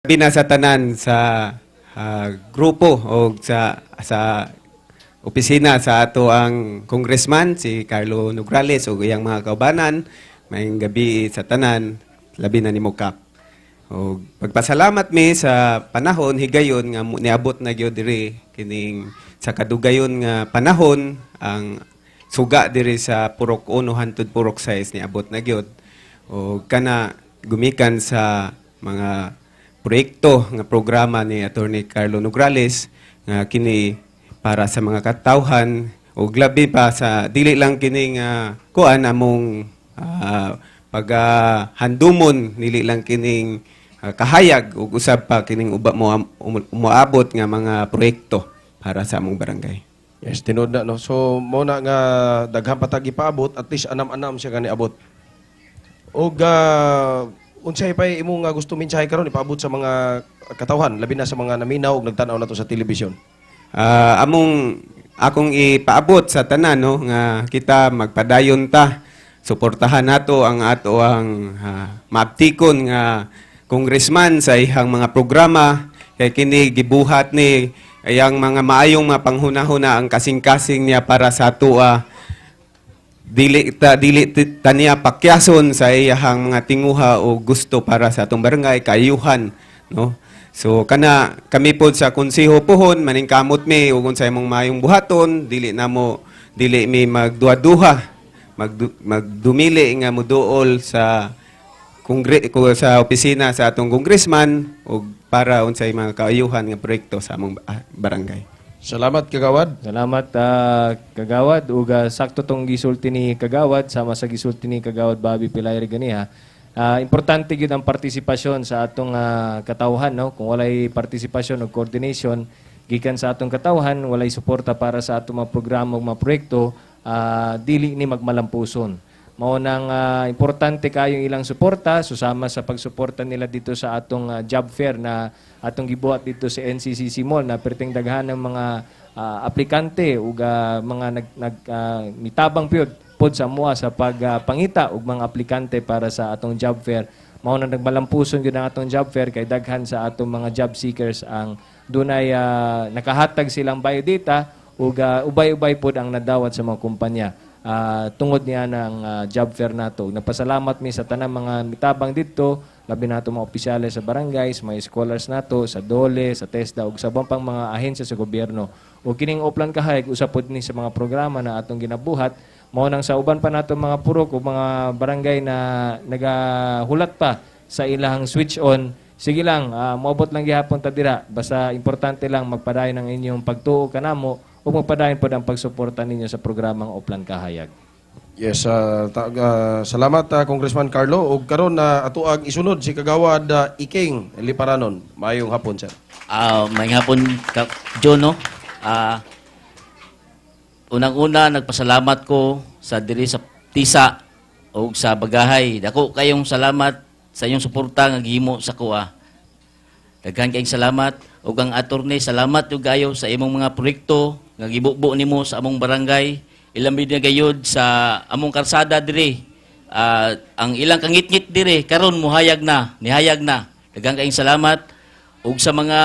Labi na sa tanan sa ah, grupo o sa sa opisina sa ato ang congressman si Carlo Nograles o iyang mga kaubanan mayong gabi sa tanan labi na ni Mokap. O pagpasalamat mi sa panahon higayon nga niabot na gyud diri kining sa kadugayon nga panahon ang suga diri sa Purok 1 hangtod Purok 6 niabot na gyud. O kana gumikan sa mga proyekto nga programa ni Attorney Carlo Nograles nga kini para sa mga katawhan o labi pa sa dili lang kini nga kuan among ah, paghandumon dili lang kining ah, kahayag ug usab pa kining uba mo um- umuabot nga mga proyekto para sa among barangay. Yes, tinod na no. So mo na nga daghang patag ipaabot at least anam-anam siya gani abot. Og uh, unsay pa imo nga gusto minsahay karon ipaabot sa mga katawhan labi na sa mga naminaw ug nagtan-aw nato sa telebisyon. Ah, among akong ipaabot sa tanan no nga kita magpadayon ta suportahan nato ang ato ang ah, maaptikon nga congressman sa ihang mga programa kay kini gibuhat ni ayang mga maayong mga panghuna-huna ang kasing-kasing niya para sa atua dili ta dili ti- ta niya pakyason sa iyahang mga tinguha o gusto para sa atong barangay kayuhan no? So kana kami pod sa konseho pohon maning kamot mi ug unsay mong mayong buhaton dili na mo dili mi magduha-duha magdu, magdumili nga moduol sa kongre ko sa opisina sa atong congressman ug para unsay mga kaayuhan nga proyekto sa among ba- barangay Salamat kagawad. Salamat ah, Kagawad ug ah, sakto tong gisulti ni Kagawad sama sa gisulti ni Kagawad Bobby Pilayre ganiha. Ah, importante gyud ang partisipasyon sa atong ah, katawhan no. Kung walay partisipasyon ug coordination gikan sa atong katawhan, walay suporta para sa atong mga programa ug mga proyekto, ah, dili ni magmalampuson. Mao nang ah, importante kayo ilang suporta susama sa pagsuporta nila dito sa atong ah, job fair na atong gibuhat dito sa NCCC Mall na perting daghan ng mga ah, aplikante ug ah, mga nag, nag ah, mitabang pyud pod sa mua sa pagpangita ug mga aplikante para sa atong job fair. Mao na nagbalampuson gyud ang atong job fair kay daghan sa atong mga job seekers ang dunay ah, nakahatag silang biodata ug ah, ubay-ubay pod ang nadawat sa mga kumpanya ah, tungod niya ng ah, job fair nato. Nagpasalamat mi sa tanang mga mitabang dito, labi nato mga opisyales sa barangays, mga scholars nato sa DOLE, sa TESDA ug sa ubang pang mga ahensya sa gobyerno. O kining uplan kahayag usapod ni sa mga programa na atong ginabuhat mao nang sa uban pa nato mga purok o mga barangay na nagahulat pa sa ilang switch on Sige lang, ah, moabot lang gihapon ta dira. Basta importante lang magpadayon ang inyong pagtuo kanamo ug magpadayon pod ang pagsuporta ninyo sa programang Oplan Kahayag. Yes, ta- ah, salamat ah, Congressman Carlo ug karon na ato ang isunod si kagawad ah, Iking Liparanon. Mayong hapon sir. Ah, may hapon ka, John, no? Ah, unang-una, nagpasalamat ko sa diri sa Tisa o sa Bagahay. Dako kayong salamat sa inyong suporta nga gihimo sa kuha. Daghan kayong salamat ug ang attorney salamat ug gayo sa imong mga proyekto nga gibubo nimo sa among barangay. Ilambi na gayud sa among karsada diri. Ah, ang ilang kangit-ngit diri karon muhayag na, nihayag na. Daghang kayong salamat ug sa mga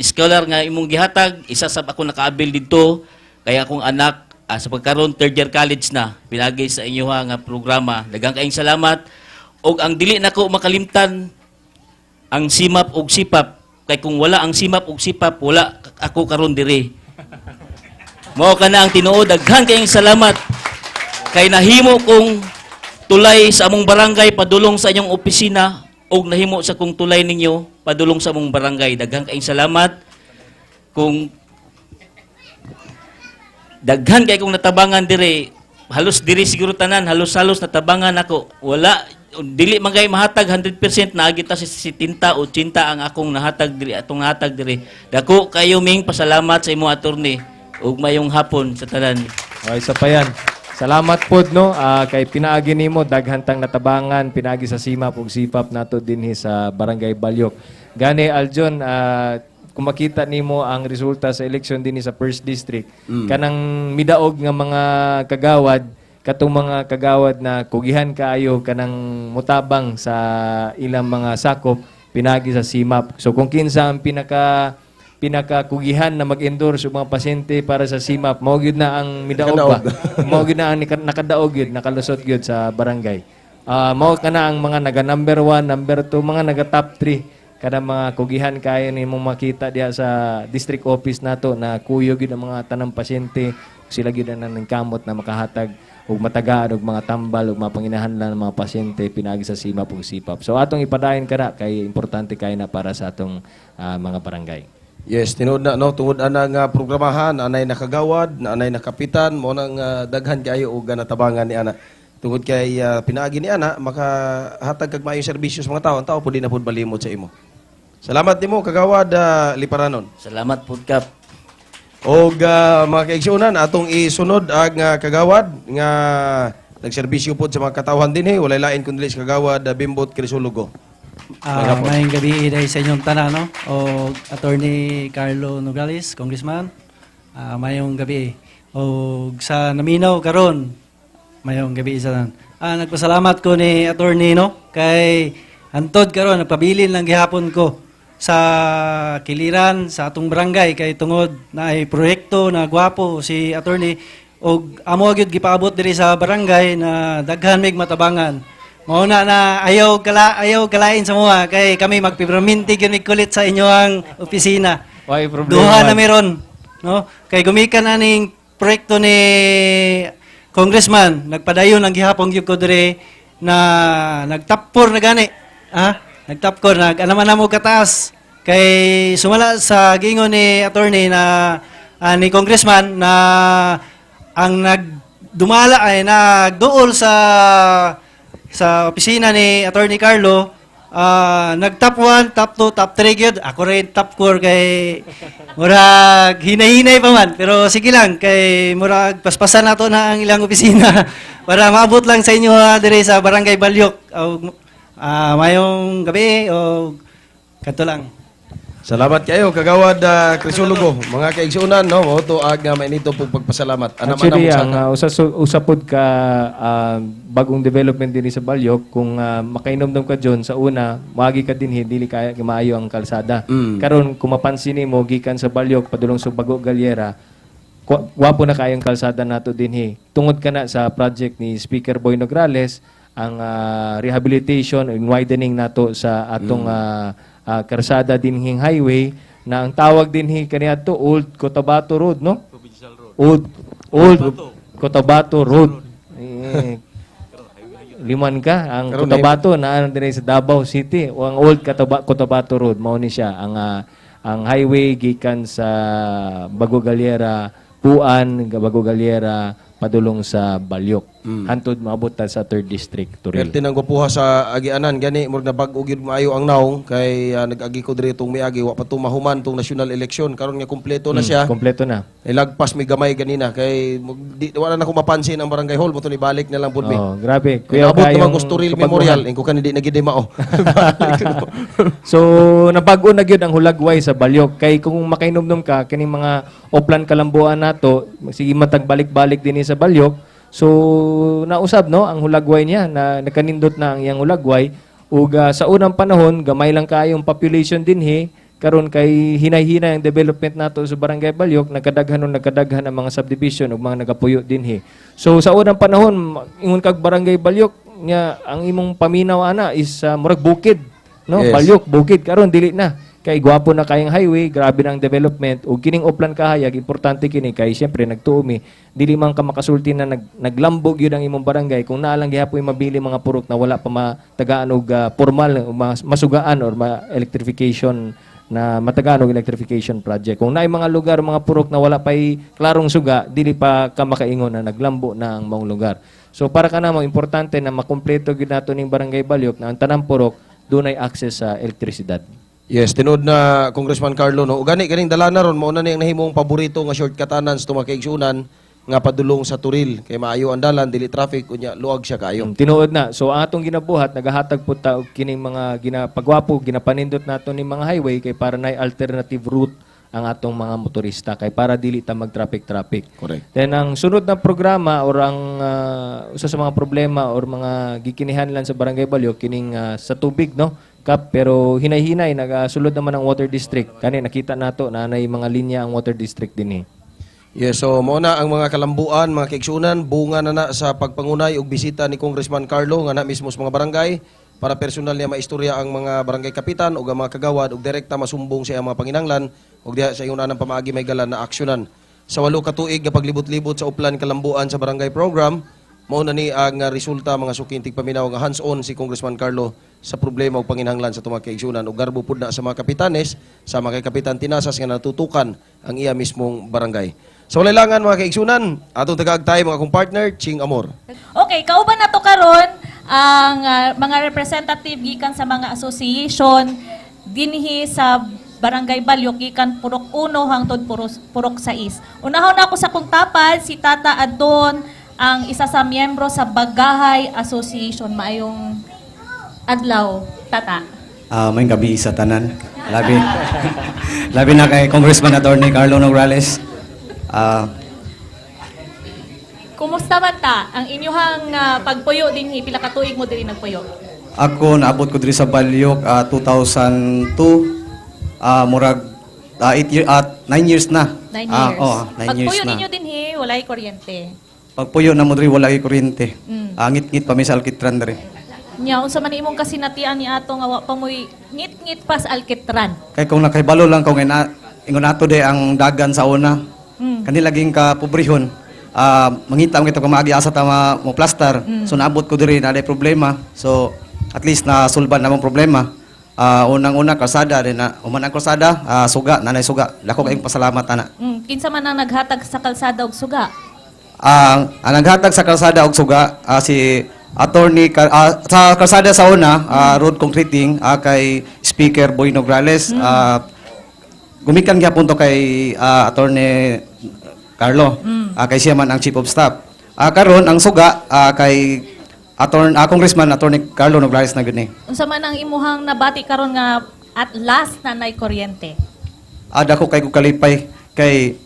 scholar nga imong gihatag, isa sab ako nakaabil didto kaya akong anak ah, sa pagkaron third year college na pinagi sa inyo ha nga programa. Daghang kayong salamat ug ang dili nako makalimtan ang simap ug sipap kay kung wala ang simap ug sipap wala ako karon diri. Mao ka na ang tinuod. Daghan kayong salamat. Kay nahimo kong tulay sa among barangay padulong sa inyong opisina ug nahimo sa kong tulay ninyo padulong sa among barangay. Daghan kayong salamat. Kung daghan kay kong natabangan dire halos diri siguro tanan halos-halos natabangan ako. Wala dili man kay mahatag 100% na kita si 70 o 80 ang akong nahatag diri atong nahatag diri dako kayo ming pasalamat sa imo attorney ug mayong hapon sa tanan Okay, isa pa yan. Salamat pod no ah, kay pinaagi nimo daghantang natabangan pinaagi sa simap ug sipap nato dinhi sa Barangay Balyok. Gani Aljon ah, kung makita nimo ang resulta sa election dinhi sa First District kanang midaog nga mga kagawad katong mga kagawad na kugihan kaayo kanang mutabang sa ilang mga sakop pinagi sa CIMAP. So kung kinsa ang pinaka pinakakugihan na mag-endorse og mga pasyente para sa CIMAP, mao gyud na ang midaog ba? mao gyud na ang nakadaog gyud, nakalusot gyud sa barangay. Ah, mao kana ang mga naga number 1, number 2, mga naga top 3 kada mga kugihan kayo ni mong makita diha sa district office nato na kuyo gyud ang mga tanang pasyente sila gyud ang nangkamot na makahatag ug matagaan og mga tambal ug mga panginahanglan ng mga pasyente pinagi sa SIMAP ug SIPAP. So atong ipadayon kana kay importante kay na para sa atong ah, mga barangay. Yes, tinuod na no tungod ana nga programahan anay nakagawad, na anay nakapitan mo nang ah, daghan kayo og natabangan ni ana. Tungod kay ah, pinaagi ni ana makahatag kag maayo serbisyo sa mga tao, ang tao pud na pud balimot sa imo. Salamat nimo kagawad ah, Liparanon. Salamat po kap. Og ah, mga kaigsunan atong isunod ang ah, kagawad nga nagserbisyo pod sa mga katawhan din walay lain kundi sa kagawad ah, Bimbot Crisologo. Ah, maayong gabi dahil sa inyong tanan, no? O Attorney Carlo Nogales, Congressman. Ah, mayong gabi. O sa naminaw karon, mayong gabi isa lang. Ah, nagpasalamat ko ni Attorney, no? Kay hantod karon nagpabilin lang gihapon ko sa kiliran sa atong barangay kay tungod na ay proyekto na gwapo si attorney og amo gyud gipaabot diri sa barangay na daghan mig matabangan mao na na ayaw kala ayaw kalain sa mga kay kami magpibraminti gyud kulit sa inyo ang opisina. Why problema? duha na meron no? Kay gumikan na ning proyekto ni congressman nagpadayon ang gihapon gyud ko diri na nagtapor na gani ha? Nagtapor nag anaman na mo kataas. Kay sumala sa gingon ni attorney na ah, ni congressman na ang nagdumala ay nagduol sa sa opisina ni Attorney Carlo, ah, nag top 1, top 2, top 3 gyud. Ako rin top 4 kay murag hinay-hinay pa man. Pero sige lang kay murag paspasan nato na ang ilang opisina para maabot lang sa inyo ah, dire sa Barangay Balyok. O, ah, mayong gabi o kanto lang. Salamat kayo kagawad uh, Crisologo. Mga kaigsunan no, mo to ag nga mainito pug pagpasalamat. Ana man Actually, sa ang uh, usas, usapod ka ah, bagong development din sa Balyok, kung uh, makainom ka John sa una, magi ka din hindi kaya maayo ang kalsada. Karon kung mapansin mo gikan sa Balyok padulong sa Bago Galiera, kwa- wapo na kayong kalsada nato din hi. Tungod ka na sa project ni Speaker Boy Nograles, ang ah, rehabilitation and widening nato sa atong ah, ah, karsada dinhing highway na ang tawag dinhi kaniadto Old Cotabato Road, no? Old Old Cotabato. Road. Eh, liman ka ang Karon Cotabato na dire sa Davao City. O ang Old Cataba- Cotabato Road mao ni siya. Ang ah, ang highway gikan sa Bago Galiera Puan Bago Galiera padulong sa Balyok hantod maabot ta sa 3rd district Turil Perti nang gupuha sa agianan gani murag na bag-o gyud maayo ang naong kay ah, nag-agi ko diri tong miagi wa pa to mahuman tong national election karon nga kumpleto na siya. kompleto na Ilagpas mi gamay ganina kay mag- di, wala na ko mapansin ang barangay hall mo to ni balik na lang pud mi. oh grabe Kuya abot naman gusto real kapaguhan. memorial ingko kan di nagidi mao. Balik ko. So nabago na gyud ang hulagway sa Balyok kay kung makainomnom ka kining mga oplan kalambuan nato sige matag balik-balik din sa Balyok so nausab no ang hulagway niya na nakanindot na ang iyang hulagway. Ug ah, sa unang panahon gamay lang kayong population dinhi karon kay hinay-hinay ang development nato sa Barangay Balyok nagkadaghan nun nagkadaghan ang mga subdivision ug mga nagapuyo dinhi so sa unang panahon ingon kag Barangay Balyok nya ang imong paminaw ana is ah, murag bukid no? Yes. Balyok bukid karon dili na kay gwapo na kayang highway grabe ang development ug kining uplan kahayag importante kini kay syempre nagtuumi. Dili man ka makasulti na nag, naglambog yun ang imong barangay kung naa lang gihapon mabili mga purok na wala pa matagaan og ah, formal mas- masugaan or ma electrification na matagaan og electrification project. Kung naay mga lugar mga purok na wala pay klarong suga dili pa ka makaingon na naglambo na ang maong lugar. So para kanamo importante na makumpleto gyud nato ning barangay Balyok na ang tanang purok dunay access sa elektrisidad Yes, tinud na Congressman Carlo no. Ugani kaning dalana ron mao na ni nahimong paborito nga shortcutanan sa tumakay igsunan nga padulong sa Turil kay maayo ang dalan dili traffic unya luag siya kaayo. Mm, tinuod na. So atong ginabuhat nagahatag po ta og kining mga ginapagwapo ginapanindot nato ni mga highway kay para nay alternative route ang atong mga motorista kay para dili ta mag-traffic-traffic. Correct. Then ang sunod na programa or ang ah, usa sa mga problema or mga gikinihanlan sa Barangay Balyo kining ah, sa tubig no kap pero hinay-hinay nagasulod naman ang water district kani nakita nato na nay mga linya ang water district dinhi. Yes, so mo na ang mga kalambuan, mga kaigsunan, bunga na na sa pagpangunay ug bisita ni Congressman Carlo nga na mismo sa mga barangay para personal niya maistorya ang mga barangay kapitan ug ang mga kagawad ug direkta masumbong sa mga panginanglan ug diha sa ingon anang pamaagi may galan na aksyonan. Sa walo ka tuig nga paglibot-libot sa uplan kalambuan sa barangay program, mao na ni ang resulta mga sukintig paminaw nga hands-on si Congressman Carlo sa problema ug panginahanglan sa tumang kaigsunan ug garbo pud na sa mga kapitanes sama kay kapitan Tinasas nga natutukan ang iya mismong barangay. Sa walay langan mga kaigsunan, atong tagaagtay mga akong partner Ching Amor. Okay, kauban na to karon ang ah, mga representative gikan sa mga association dinhi sa Barangay Balyok gikan Purok 1 hangtod Purok, Purok 6. Unahon ako sa kong tapad si Tata Adon ang isa sa miyembro sa Bagahay Association maayong adlaw Tata. Ah, may gabi sa tanan. Labi. Labi na kay Congressman Attorney Carlo Nograles. Ah, Kumusta man ta ang inyuhang ah, pagpuyo dinhi pila ka tuig mo diri nagpuyo? ako naabot ko diri sa Balyok ah, 2002. Ah, murag 8 year at 9 years na. Nine years. oh, 9 years Pagpuyo na. ninyo dinhi walay kuryente. Pagpuyo na mo diri wala kay kuryente. Mm. Ah, ngit-ngit pa mi sa alkitran diri. Nya unsa man imong kasinatian ni ato nga wa pa mo'y ngit-ngit pas alkitran. Kay kung nakahibalo lang ko nga ingon ato de ang dagan sa una. Mm. Kani laging ka pobrehon. Ah, mangita mo kita kung maagi asa ta ma- mo plaster. So naabot ko diri na problema. So at least na sulban na mong problema. Ah, unang-una kalsada din na uman ang kalsada, ah, suga, nanay suga. Dako kayong pasalamat ana. Mm, kinsa man ang naghatag sa kalsada og suga? Ang ang naghatag sa kalsada og suga ah, si attorney ah, sa kalsada sa una, ah, road concreting ah, kay Speaker Boy Nograles. ah, gumikan gyapon to kay ah, attorney Carlo. Ah, kay siya man ang chief of staff. Ah, karon ang suga ah, kay attorney ah, Congressman attorney Carlo Nograles na gani. Unsa man ang imuhang nabati karon nga at last na nay kuryente? Ada ko kay kalipay kay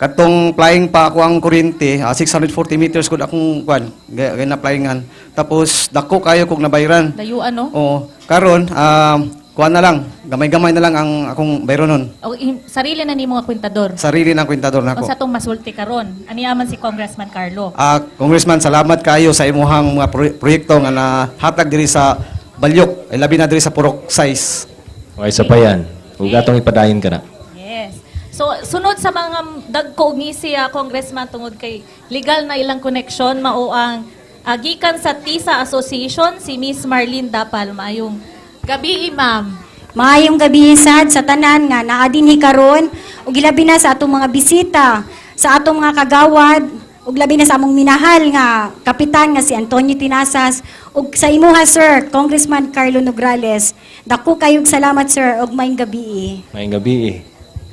katong flying pa ako ang kuryente, ah, 640 meters ko akong kwan, gay, na flyingan. Tapos dako kayo kog nabayran. Dayo ano? Oo, karon um, kuan na lang, gamay-gamay na lang ang akong bayro nun. O sarili na nimo nga kwentador. Sarili ng kwentador nako. Unsa tong masulti karon? Aniyaman si Congressman Carlo. Ah, Congressman, salamat kayo sa imuhang mga proy- proyekto nga nahatag diri sa Balyok, ay labi na diri sa Purok 6. Okay sa pa yan. Ug atong ipadayon ka na. Yes. So sunod sa mga dagko ni siya Congressman tungod kay legal na ilang connection mao ang ah, gikan sa TISA Association si Miss Marlene Dapal maayong gabi ma'am. Maayong gabi sad sa tanan nga naa dinhi karon ug ilabi na sa atong mga bisita, sa atong mga kagawad ug labi na sa among minahal nga kapitan nga si Antonio Tinasas ug sa imuha sir Congressman Carlo Nograles. Dako kayog salamat sir ug maayong gabi. Maayong gabi eh.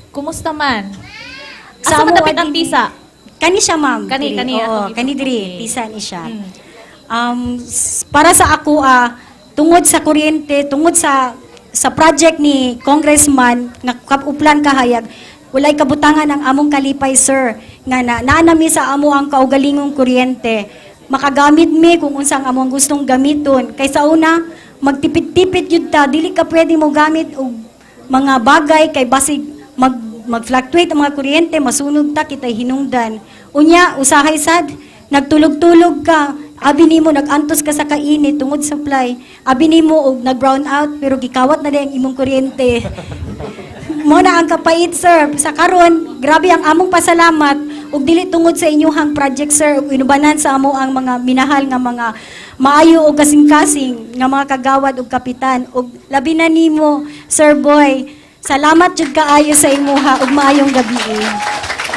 Kumusta man? Sa Asa amo man dapit ang TISA? Kani siya ma'am. Kani- diri. kani Oo, atong kani diri okay. tisa ni siya. Mm. Um, para sa ako ah, tungod sa kuryente, tungod sa sa project ni Congressman nga kapuplan kahayag, walay kabutangan ang among kalipay sir nga na naanami sa amo ang kaugalingong kuryente. Makagamit mi kung unsang among gustong gamiton. Kaysa una, magtipid-tipid yun ta, dili ka pwede mo gamit og mga bagay kay basig mag mag-fluctuate ang mga kuryente, masunog ta kitay hinungdan. Unya, usahay sad, nagtulog-tulog ka, abi nimo nagantos ka sa kainit tungod sa supply. Abi nimo og nag-brown out pero gikawat na ang imong kuryente. Mo na ang kapait sir. Sa karon, grabe ang among pasalamat ug dili tungod sa inyuhang project sir ug inubanan sa amo ang mga minahal nga mga maayo ug kasing-kasing nga mga kagawad ug kapitan ug labi na nimo Sir Boy. Salamat jud kaayo sa imuha ug maayong gabi.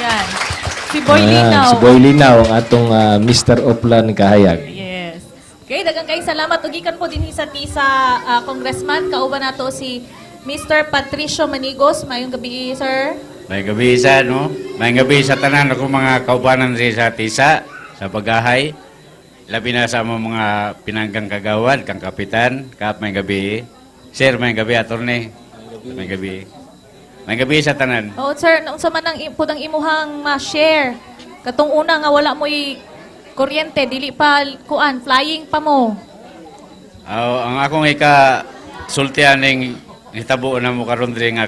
Yan. Si Boy Ayan, Linaw. Si Boy Linaw ang atong ah, Mr. Oplan kahayag. Yes. Okay, dagang kayong salamat. Ugikan po din sa TISA ah, Congressman. Kauban nato si Mr. Patricio Manigos. Mayong gabi, sir. May gabi sa no. May gabi sa tanan ako mga kaubanan rin sa tisa sa pagahay. Labi na sa among mga pinanggang kagawad, kang kapitan, kap may gabi. Sir, may gabi attorney. May gabi. May gabi sa tanan. Oo, sir, nung sa man ang i- pudang imuhang ma-share. Katong una nga wala mo'y kuryente, dili pa kuan, flying pa mo. Aw, ang akong ika sultian ning hitabo na mo karon diri nga